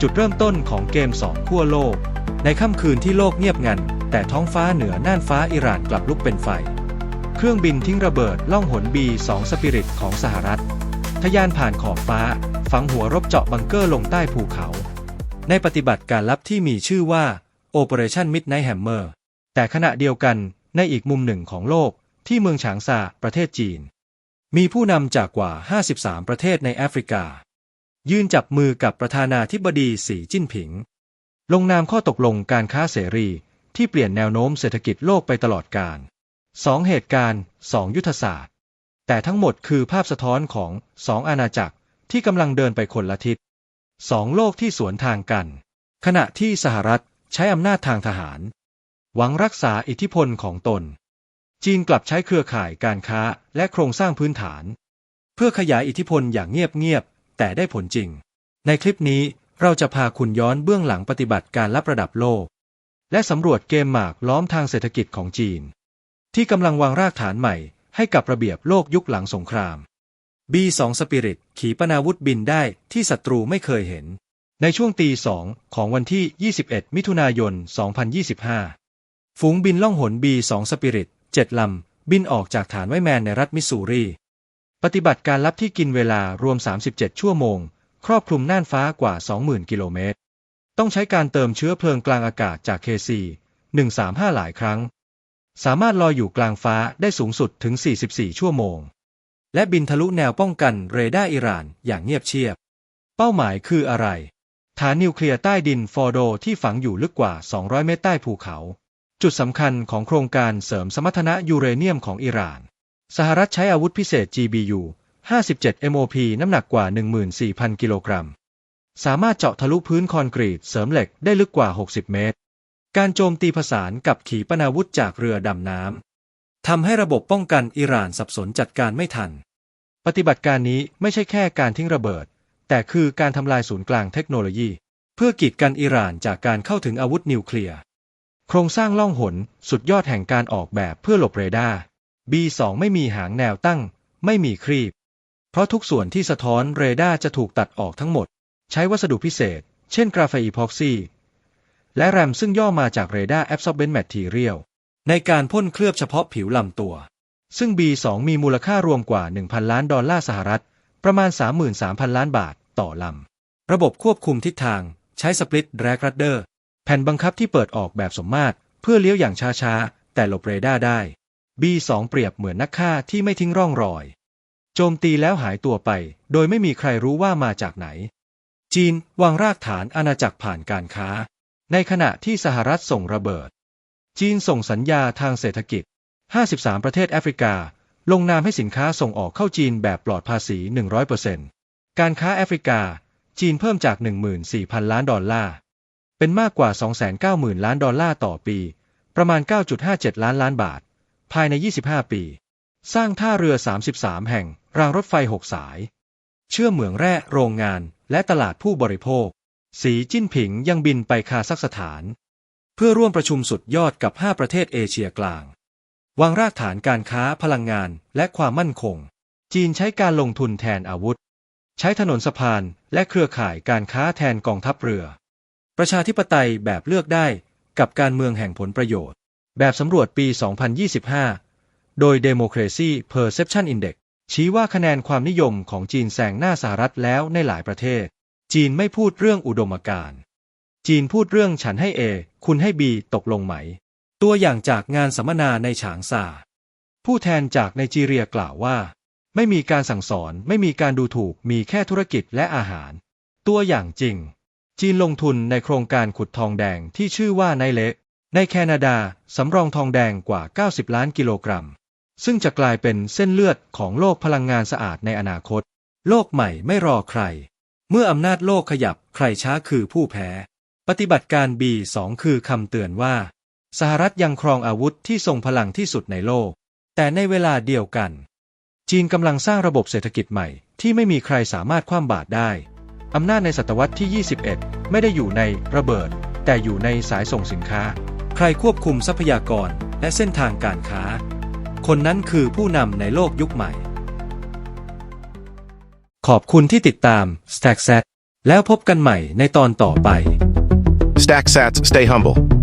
จุดเริ่มต้นของเกมสองขั้วโลก ในค่ำคืนที่โลกเงียบงัน แต่ท้องฟ้าเหนือน่านฟ้าอิหร่านกลับลุกเป็นไฟ เครื่องบินทิ้งระเบิดล่องหน B2 สปิริตของสหรัฐ ทยานผ่านขอบฟ้า ฝังหัวรบเจาะบังเกอร์ลงใต้ภูเขา ในปฏิบัติการลับที่มีชื่อว่า Operation Midnight Hammer แต่ขณะเดียวกันในอีกมุมหนึ่งของโลกที่เมืองฉางซาประเทศจีน มีผู้นำจากกว่า 53 ประเทศในแอฟริกา ยืนจับมือกับประธานาธิบดีสีจิ้นผิง ลงนามข้อตกลงการค้าเสรีที่เปลี่ยนแนวโน้มเศรษฐกิจโลกไปตลอดกาลสองเหตุการณ์สองยุทธศาสตร์ แต่ทั้งหมดคือภาพสะท้อนของสองอาณาจักรที่กำลังเดินไปคนละทิศสองโลกที่สวนทางกัน ขณะที่สหรัฐใช้อำนาจทางทหาร หวังรักษาอิทธิพลของตน จีนกลับใช้เครือข่ายการค้าและโครงสร้างพื้นฐาน เพื่อขยายอิทธิพลอย่างเงียบๆ แต่ได้ผลจริง ในคลิปนี้เราจะพาคุณย้อนเบื้องหลังปฏิบัติการลับระดับโลก และสำรวจเกมหมากล้อมทางเศรษฐกิจของจีน ที่กำลังวางรากฐานใหม่ ให้กับระเบียบโลกยุคหลังสงคราม B2 Spirit ขีปนาวุธบินได้ที่ศัตรูไม่เคยเห็น ในช่วงตีสองของวันที่ 21 มิถุนายน 2025 ฝูงบินล่องหน B2 Spirit 7ลำบินออกจากฐานไวแมนในรัฐมิสซูรี ปฏิบัติการลับที่กินเวลารวม 37 ชั่วโมง ครอบคลุมน่านฟ้ากว่า 20,000 กิโลเมตร ต้องใช้การเติมเชื้อเพลิงกลางอากาศจาก KC 135 หลายครั้ง สามารถลอยอยู่กลางฟ้าได้สูงสุดถึง 44 ชั่วโมง และบินทะลุแนวป้องกันเรดาร์อิหร่านอย่างเงียบเชียบ เป้าหมายคืออะไร ฐานนิวเคลียร์ใต้ดินฟอร์โดที่ฝังอยู่ลึกกว่า 200 เมตรใต้ภูเขา จุดสำคัญของโครงการเสริมสมรรถนะยูเรเนียมของอิหร่าน สหรัฐใช้อาวุธพิเศษ GBU 57 MOP น้ำหนักกว่า 14,000 กิโลกรัม สามารถเจาะทะลุพื้นคอนกรีตเสริมเหล็กได้ลึกกว่า 60 เมตร การโจมตีผสานกับขีปนาวุธจากเรือดำน้ำทำให้ระบบป้องกันอิหร่านสับสนจัดการไม่ทัน ปฏิบัติการนี้ไม่ใช่แค่การทิ้งระเบิด แต่คือการทำลายศูนย์กลางเทคโนโลยี เพื่อกีดกันอิหร่านจากการเข้าถึงอาวุธนิวเคลียร์ โครงสร้างล่องหนสุดยอดแห่งการออกแบบเพื่อหลบเรดาร์ B2 ไม่มีหางแนวตั้ง ไม่มีครีบ เพราะทุกส่วนที่สะท้อนเรดาร์จะถูกตัดออกทั้งหมด ใช้วัสดุพิเศษ เช่นกราไฟอีพ็อกซีและแรมซึ่งย่อมาจากเรดาร์ Absorbent Material ในการพ่นเคลือบเฉพาะผิวลำตัว ซึ่ง B2 มีมูลค่ารวมกว่า 1,000 ล้านดอลลาร์สหรัฐ ประมาณ 33,000 ล้านบาทต่อลำ ระบบควบคุมทิศทางใช้สปลิตแดรกรัดเดอร์แผ่นบังคับที่เปิดออกแบบสมมาตร เพื่อเลี้ยวอย่างช้าๆ แต่หลบเรดาร์ได้ B2 เปรียบเหมือนนักฆ่าที่ไม่ทิ้งร่องรอย โจมตีแล้วหายตัวไป โดยไม่มีใครรู้ว่ามาจากไหน จีนวางรากฐานอาณาจักรผ่านการค้า ในขณะที่สหรัฐส่งระเบิด จีนส่งสัญญาทางเศรษฐกิจ 53 ประเทศแอฟริกา ลงนามให้สินค้าส่งออกเข้าจีนแบบปลอดภาษี 100%การค้าแอฟริกา จีนเพิ่มจาก 14,000 ล้านดอลลาร์ เป็นมากกว่า 290,000 ล้านดอลลาร์ต่อปี ประมาณ 9.57 ล้านล้านบาท ภายใน 25 ปี สร้างท่าเรือ 33 แห่ง รางรถไฟ 6 สาย เชื่อมเหมืองแร่ โรงงาน และตลาดผู้บริโภค สีจิ้นผิงยังบินไปคาซัคสถาน เพื่อร่วมประชุมสุดยอดกับ 5 ประเทศเอเชียกลาง วางรากฐานการค้าพลังงานและความมั่นคง จีนใช้การลงทุนแทนอาวุธ ใช้ถนนสะพานและเครือข่ายการค้าแทนกองทัพเรือ ประชาธิปไตยแบบเลือกได้กับการเมืองแห่งผลประโยชน์ แบบสำรวจปี 2025 โดย Democracy Perception Index ชี้ว่าคะแนนความนิยมของจีนแซงหน้าสหรัฐแล้วในหลายประเทศ จีนไม่พูดเรื่องอุดมการณ์จีนพูดเรื่องฉันให้ A คุณให้ B ตกลงไหม ตัวอย่างจากงานสัมมนาในฉางซาผู้แทนจากไนจีเรียกล่าวว่า ไม่มีการสั่งสอนไม่มีการดูถูกมีแค่ธุรกิจและอาหาร ตัวอย่างจริง จีนลงทุนในโครงการขุดทองแดงที่ชื่อว่าไนเละ ในแคนาดา สำรองทองแดงกว่า 90 ล้านกิโลกรัม ซึ่งจะกลายเป็นเส้นเลือดของโลกพลังงานสะอาดในอนาคต โลกใหม่ไม่รอใคร เมื่ออำนาจโลกขยับใครช้าคือผู้แพ้ ปฏิบัติการ B2 คือคำเตือนว่า สหรัฐยังครองอาวุธที่ทรงพลังที่สุดในโลก แต่ในเวลาเดียวกัน จีนกำลังสร้างระบบเศรษฐกิจใหม่ที่ไม่มีใครสามารถคว่ำบาตรได้ อำนาจในศตวรรษที่ 21 ไม่ได้อยู่ในระเบิด แต่อยู่ในสายส่งสินค้า ใครควบคุมทรัพยากรและเส้นทางการค้า คนนั้นคือผู้นำในโลกยุคใหม่ ขอบคุณที่ติดตาม Stack Set แล้วพบกันใหม่ในตอนต่อไป Stack sats, stay humble.